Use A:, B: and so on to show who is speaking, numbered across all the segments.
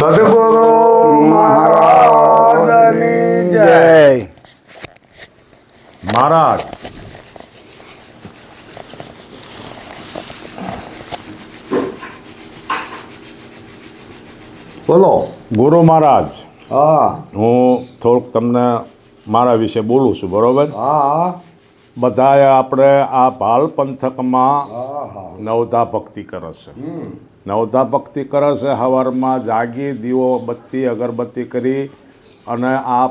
A: સદગુરુ મહારાજની જય.
B: મહારાજ.
A: બોલો.
B: ગુરુ મહારાજ
A: હા.
B: હું થોડુંક તમને મારા વિશે બોલું છું બરોબર?
A: હા.
B: બધાએ આપણે આ ભાલ પંથકમાં નવધા ભક્તિ કરે છે. નવધા ભક્તિ કરે છે સવારમાં જાગી દીવો બત્તી અગરબત્તી કરી અને આ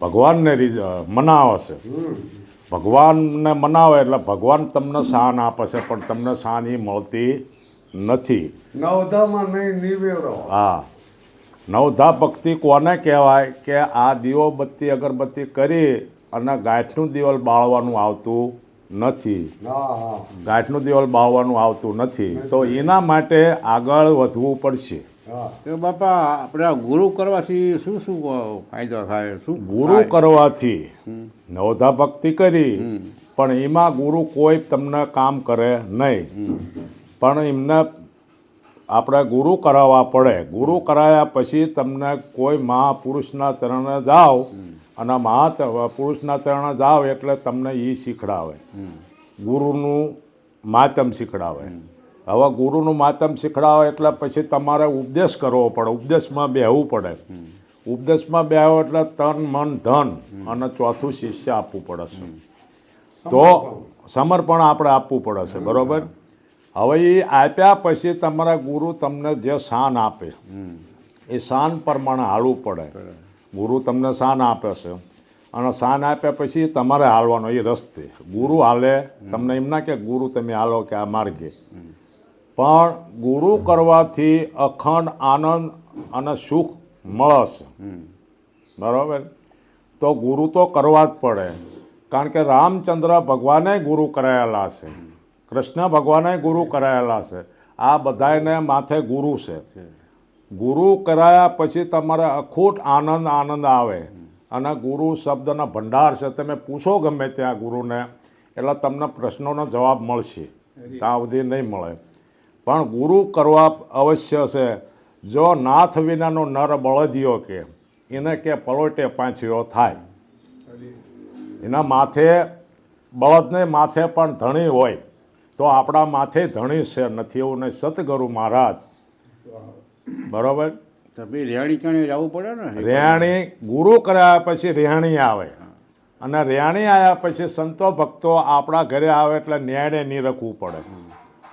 B: ભગવાનને રી- મનાવે છે. ભગવાનને મનાવે એટલે ભગવાન તમને શાન આપે છે પણ તમને શાન એ મળતી નથી.
A: નવધામાં નહીં
B: હા. નવધા ભક્તિ કોને કહેવાય કે આ દીવો બત્તી અગરબત્તી કરી અને ગાંઠનું દિવાલ બાળવાનું આવતું નથી. ગાંઠનું દિવાલ બાવવાનું આવતું નથી. તો એના માટે આગળ વધવું પડશે.
C: તો બાપા આપણે આ ગુરુ કરવાથી શું શું ફાયદો થાય? શું
B: ગુરુ કરવાથી નવધા ભક્તિ કરી પણ એમાં ગુરુ કોઈ તમને કામ કરે નહીં. પણ એમને આપણે ગુરુ કરાવવા પડે. ગુરુ કરાયા પછી તમને કોઈ મહાપુરુષના ચરણે જાઓ અને મહા પુરુષના ચરણ જાઓ એટલે તમને એ શીખડાવે. ગુરુનું માતમ શીખડાવે. હવે ગુરુનું માતમ શીખડાવે એટલે પછી તમારે ઉપદેશ કરવો પડે. ઉપદેશમાં બેહવું પડે. ઉપદેશમાં બેહો એટલે તન મન ધન અને ચોથું શિષ્ય આપવું પડે છે તો સમર્પણ આપણે આપવું પડે છે બરોબર? હવે એ આપ્યા પછી તમારા ગુરુ તમને જે શાન આપે. એ શાન પ્રમાણે હાલવું પડે. ગુરુ તમને શાન આપે છે. અને શાન આપ્યા પછી તમારે હાલવાનો, એ રસ્તે. ગુરુ હાલે, તમને એમ ના કે ગુરુ તમે હાલો કે આ માર્ગે. પણ ગુરુ કરવાથી અખંડ આનંદ અને સુખ
C: મળશે
B: બરાબર? તો ગુરુ તો કરવા જ પડે. કારણ કે રામચંદ્ર ભગવાને ગુરુ કરાયેલા છે. કૃષ્ણ ભગવાને ગુરુ કરાયેલા છે. આ બધાને માથે ગુરુ છે. ગુરુ કરાયા પછી તમારે અખૂટ આનંદ આનંદ આવે. અને ગુરુ શબ્દના ભંડાર છે તમે પૂછો ગમે ત્યાં ગુરુને એટલે તમને પ્રશ્નોનો જવાબ મળશે. ત્યાં સુધી નહીં મળે. પણ ગુરુ કરવા અવશ્ય છે જો નાથ વિનાનો નર બળદિયો કે એને કે પલોટે પાંચીઓ થાય. એના માથે બળદને માથે પણ ધણી હોય તો આપણા માથે ધણી છે નથી એવું નહીં. સતગુરુ મહારાજ બરોબર?
C: તમે ભાઈ રેણી જવું પડે ને?
B: રેહાણી ગુરુ કર્યા પછી રેહાણી આવે. અને રેહાણી આવ્યા પછી સંતો ભક્તો આપણા ઘરે આવે એટલે ન્યાયને નિરખવું પડે.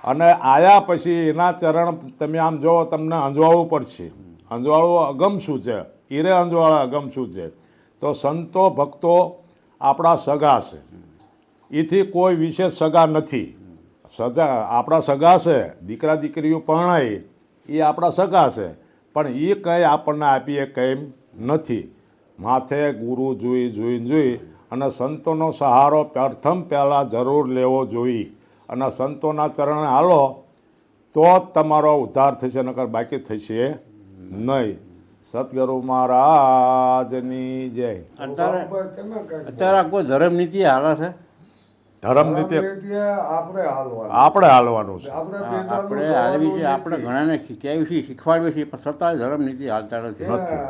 B: અને આયા પછી એના ચરણ તમે આમ જો તમને અંજવાળવું પડશે. અંજવાળવું અગમ શું છે? ઈરે અંજવાળા અગમ શું છે? તો સંતો ભક્તો આપણા સગા છે. એથી કોઈ વિશેષ સગા નથી. સગા આપણા સગા છે દીકરા દીકરીઓ પરણાય. એ આપણા સગા છે. પણ એ કંઈ આપણને આપીએ કંઈ નથી. માથે ગુરુ જોઈ જોઈ જોઈ અને સંતોનો સહારો પ્રથમ પહેલાં જરૂર લેવો જોઈએ અને સંતોના ચરણે હાલો, તો જ તમારો ઉદ્ધાર થશે, નકર બાકી થશે નહીં. સતગુરુ મહારાજની જય.
C: અત્યારે અત્યારે કોઈ ધર્મ નીતિ હાલે છે?
B: ધર્મ રીતે
A: રીતે આપણે હાલવાનું.
B: છે.
A: આપણે
C: આ- આપણે હાલવી છે આપણે ઘણાને શીખવ્યું છે શીખવાડ્યું છે પણ છતાંય ધર્મ નીતિ હાલતા નથી.
A: એ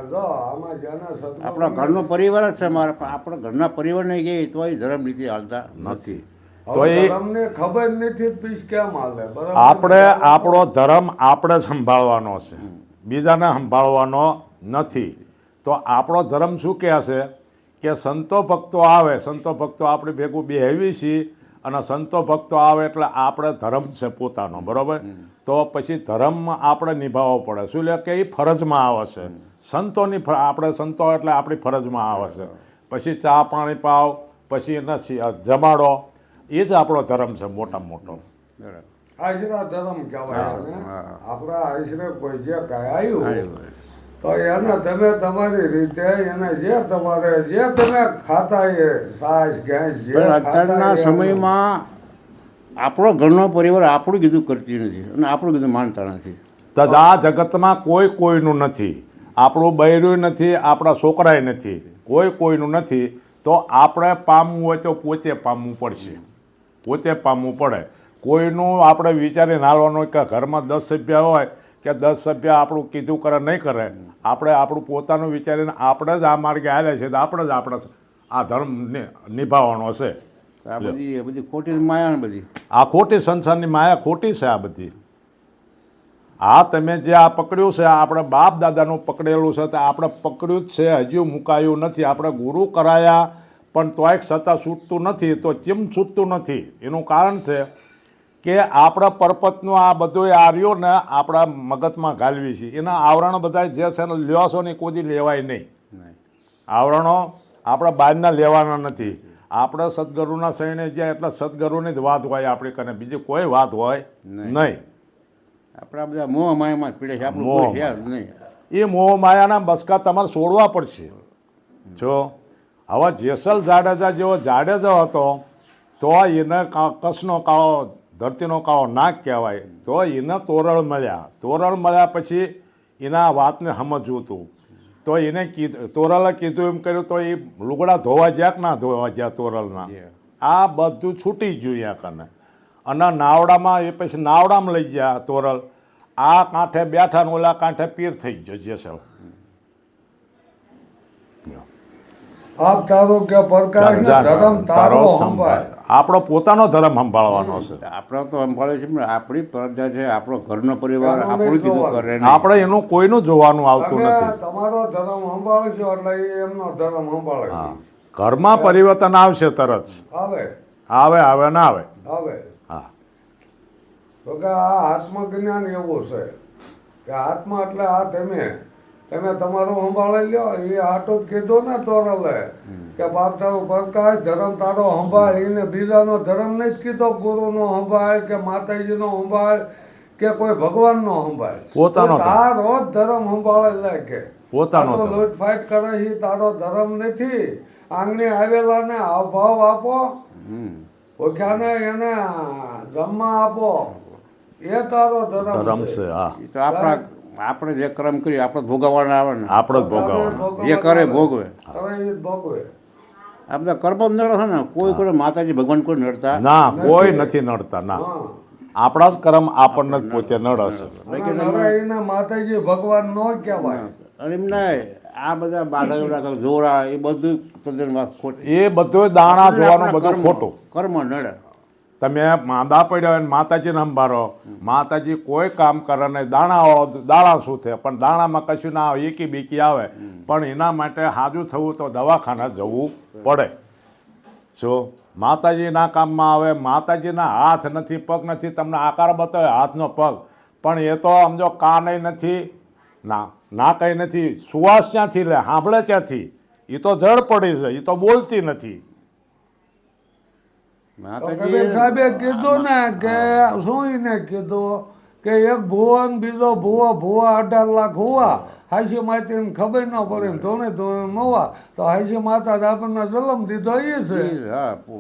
A: જો, આમાં જેને સદગુરુ
C: આપણા ઘરનો પરિવાર જ છે મારા પણ આપણા ઘરના પરિવારને કહીએ તોય ધર્મ નીતિ હાલતા
B: નથી. તો એ
A: ધર્મને ખબર નથી પીસ કેમ હાલે?
B: આપણે આપણો ધર્મ આપણે સંભાળવાનો છે. બીજાને સંભાળવાનો નથી. તો આપણો ધર્મ શું કહે છે? કે સંતો ભક્તો આવે સંતો ભક્તો આપણે ભેગું બેહવી છીએ અને સંતો ભક્તો આવે એટલે આપણે ધર્મ છે પોતાનો બરાબર? તો પછી ધર્મ આપણે નિભાવવો પડે. શું લે કે એ ફરજમાં આવે છે. સંતોની આપણે સંતો એટલે આપણી ફરજમાં આવે છે. પછી ચા પાણી પાવ પછી એને જમાડો એ જ આપણો ધર્મ છે મોટામાં મોટો.
C: બરાબર.
A: આશરા ધર્મ કહેવાય. આપણા આશરે કોઈ જે કહેવાયું. તો એને તમે તમારી રીતે એને જે તમારે જે તમે ખાતા એ સાસ ઘેંસ જે
C: અત્યારના સમયમાં આપણો ઘરનો પરિવાર આપણું કીધું કરતી નથી અને આપણું કીધું માનતા નથી.
B: તો આ જગતમાં કોઈ કોઈનું નથી. આપણું બૈરું નથી આપણા છોકરાય નથી. કોઈ કોઈનું નથી. તો આપણે પામવું હોય તો પોતે પામવું પડશે. પોતે પામવું પડે. કોઈનું આપણે વિચારીને હાલવાનું હોય કે ઘરમાં દસ સભ્ય હોય કે દસ સભ્ય આપણું કીધું કરે નહીં કરે. આપણે આપણું પોતાનું વિચારીને આપણે જ આ માર્ગે હાલે છે તો આપણે જ આપણે આ ધર્મ નિભાવવાનો છે.
C: આ બધી બધી ખોટી માયા ને બધી.
B: આ ખોટી સંસારની માયા ખોટી છે આ બધી. આ તમે જે આ પકડ્યું છે આ આપણે બાપ દાદાનું પકડેલું છે તે આપણે પકડ્યું જ છે હજુ મુકાયું નથી. આપણે ગુરુ કરાયા પણ તોય છતાં છૂટતું નથી તો કેમ છૂટતું નથી. એનું કારણ છે કે આપણા પરપતનું આ બધો આર્યો ને આપણા મગજમાં ઘાલવી છે. એના આવરણો બધા જે છે ને લેવાશો છો ને કોઈ લેવાય નહીં. આવરણો આપણા બહારના લેવાના નથી. આપણા સદગુરુના શરણે જ્યાં એટલા સદગુરુની જ વાત હોય આપણી કને. બીજી કોઈ વાત હોય
C: નહીં. આપણા બધા મોહ માયામાં જ પીડે છે. આપણું નહીં.
B: એ મોહ માયાના બસકા તમારે છોડવા પડશે. જો હવે જેસલ જાડેજા જેવો જાડેજા હતો તો એને કસનો કાળો ધરતીનો કાળો નાક કહેવાય. તો એને તોરણ મળ્યા. તોરણ મળ્યા પછી એના વાતને સમજવું હતું. તો એને કીધું તોરલે કીધું એમ કર્યું તો એ લુગડા ધોવા જ્યાં કે ના ધોવા જ્યાં તોરલના. આ બધું છૂટી ગયું અહીંયા કને અને નાવડામાં એ પછી નાવડામાં લઈ ગયા તોરલ આ કાંઠે બેઠા ને ઓલા કાંઠે પીર થઈ ગયો જેસલ.
A: આપ તારો કે પરકાશ ધર્મ તારો સંભાળ.
B: આપણો પોતાનો ધર્મ સંભાળવાનો છે.
C: આપણો તો સંભાળે છે પણ આપણી પ્રજા છે આપણો ઘરનો પરિવાર આપણું કીધું. કરે
B: આપણે એનું કોઈનું જોવાનું આવતું નથી.
A: તમારો ધર્મ સંભાળશો એટલે એ એમનો ધર્મ સંભાળે
B: ઘરમાં પરિવર્તન આવશે તરત.
A: આવે.
B: આવે આવે ના આવે.
A: આવે.
B: હા.
A: તો કે આ આત્મજ્ઞાન એવું છે. કે આત્મા એટલે આ તમે તમે તમારો સંભાળી લ્યો. એ આટો જ કીધો ને તોરલે કે બાપ તારો પ્રકાશ ધર્મ તારો સંભાળ. એને બીજાનો ધર્મ નહીં જ કીધો ગુરુનો સંભાળ કે માતાજીનો સંભાળ કે કોઈ ભગવાનનો સંભાળ.
B: પોતાનો
A: તારો જ ધર્મ સંભાળે લે કે.
B: પોતાનો ધર્મ.
A: લૂંટફાટ કરે છે તારો ધર્મ નથી. આંગણે આવેલા ને હાવભાવ આપો.
C: હમ.
A: ઓછાને એને જમવા આપો. એ તારો ધર્મ
B: ધર્મ છે. હા.
C: તો આપણા આપણે જે કર્મ કરીએ આપણે ભોગવવાના આવે ને.
B: આપણે જ ભોગવવાનું.
C: જે કરે ભોગવે.
A: ભોગવે.
C: આ બધા કર્મ જ નડે છે ને. કોઈ કોઈ માતાજી ભગવાન કોઈ નડતા
B: ના કોઈ નથી નડતા ના. આપણા જ કર્મ આપણને જ પોતે નડશે
A: માતાજી ભગવાન નો કહેવાય.
C: અને એમને આ બધા બાધા જોરા એ બધું તદ્દન વાત ખોટી.
B: એ બધું દાણા જોવાનું બધું ખોટું.
C: કર્મ નડે.
B: તમે માંદા પડ્યા હોય માતાજીને સંભાળો. માતાજી કોઈ કામ કરે નહીં. દાણા વાળો દાણા શું થાય પણ દાણામાં કશું ના આવે, એકી બીકી આવે. પણ એના માટે હાજુ થવું તો દવાખાના જવું પડે. શું? માતાજીના કામમાં આવે. માતાજીના હાથ નથી, પગ નથી. તમને આકાર બતાવે, હાથનો પગ. પણ એ તો સમજો કાને નથી, ના ના કંઈ નથી. સુવાસ ક્યાંથી લે? સાંભળે ક્યાંથી? એ તો જડ પડી છે. એ તો બોલતી નથી.
A: કબીર સાહેબે કીધું ને કે શું એને કીધું કે એક ભુવા ને બીજો ભુવા ભુવા અઢાર લાખ હોવા. હાસી માતાને ખબર ન પડે ને ધોણે ધોણે મોવા તો હાસી માતા આપણને જલમ દીધો એ છે.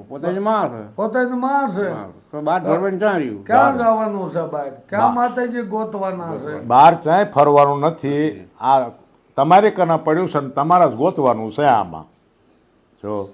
C: પોતાની માં છે.
A: પોતાની માં છે.
C: તો બાર ફરવાનું ક્યાં રહ્યું?
A: ક્યાં જવાનું છે બાઈક ક્યાં માતાજી ગોતવાના છે?
B: બહાર ક્યાંય ફરવાનું નથી. આ તમારે કના પડ્યું છે ને તમારે જ ગોતવાનું છે આમાં. જો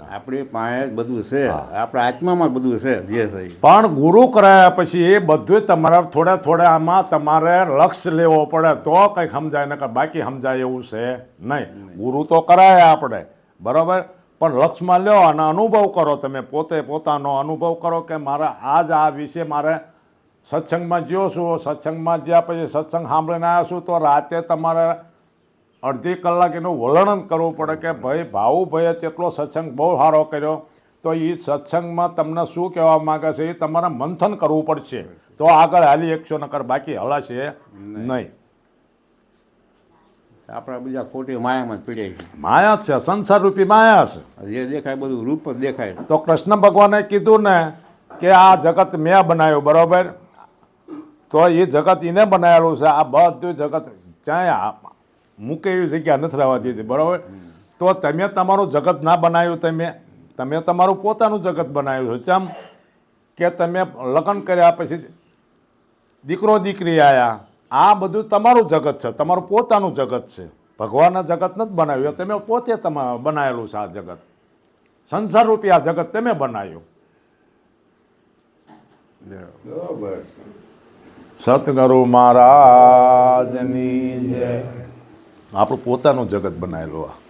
C: આપણી પાસે બધું છે. આપણા આત્મામાં જ બધું છે જે થઈ.
B: પણ ગુરુ કરાયા પછી એ બધું તમારા થોડા થોડા આમાં તમારે લક્ષ્ય લેવો પડે તો કંઈક સમજાય ને બાકી સમજાય એવું છે નહીં. ગુરુ તો કરાયા આપણે બરાબર? પણ લક્ષ્યમાં લ્યો અને અનુભવ કરો તમે પોતે પોતાનો અનુભવ કરો કે મારા આજ આ વિશે મારે સત્સંગમાં જ્યો છું સત્સંગમાં જ્યાં પછી સત્સંગ સાંભળીને આવ્યા છું તો રાતે તમારે અડધી કલાક એનું વર્ણન કરવું પડે કે ભાઈ ભાવુભાઈએ કેટલો સત્સંગ બહુ સારો કર્યો. તો એ સત્સંગમાં તમને શું કહેવા માગે છે એ તમારે મંથન કરવું પડશે. તો આગળ હાલી એકસો નકર બાકી હલાશે નહીં.
C: આપણા બીજા ખોટી માયામાં જ પીડ્યા છે.
B: માયા છે સંસાર રૂપી માયા છે.
C: જે દેખાય બધું રૂપ જ દેખાય
B: તો કૃષ્ણ ભગવાને કીધું ને કે આ જગત મેં બનાવ્યું બરાબર? તો એ જગત એને બનાવેલું છે. આ બધું જગત જ્યાં આ મૂકે એવી જગ્યા નથી રહેવા દીધી બરાબર? તો તમે તમારું જગત ના બનાવ્યું તમે. તમે તમારું પોતાનું જગત બનાવ્યું છે. ચમ કે તમે લગ્ન કર્યા પછી દીકરો દીકરી આવ્યા આ બધું તમારું જગત છે તમારું પોતાનું જગત છે. ભગવાનના જગત નથી બનાવ્યું તમે પોતે તમારે બનાવેલું છે આ જગત. સંસાર રૂપી આ જગત તમે બનાવ્યું.
A: બરાબર.
B: સતગુરુ મહારાજની જય. આપણું પોતાનું જગત બનાવેલું આ.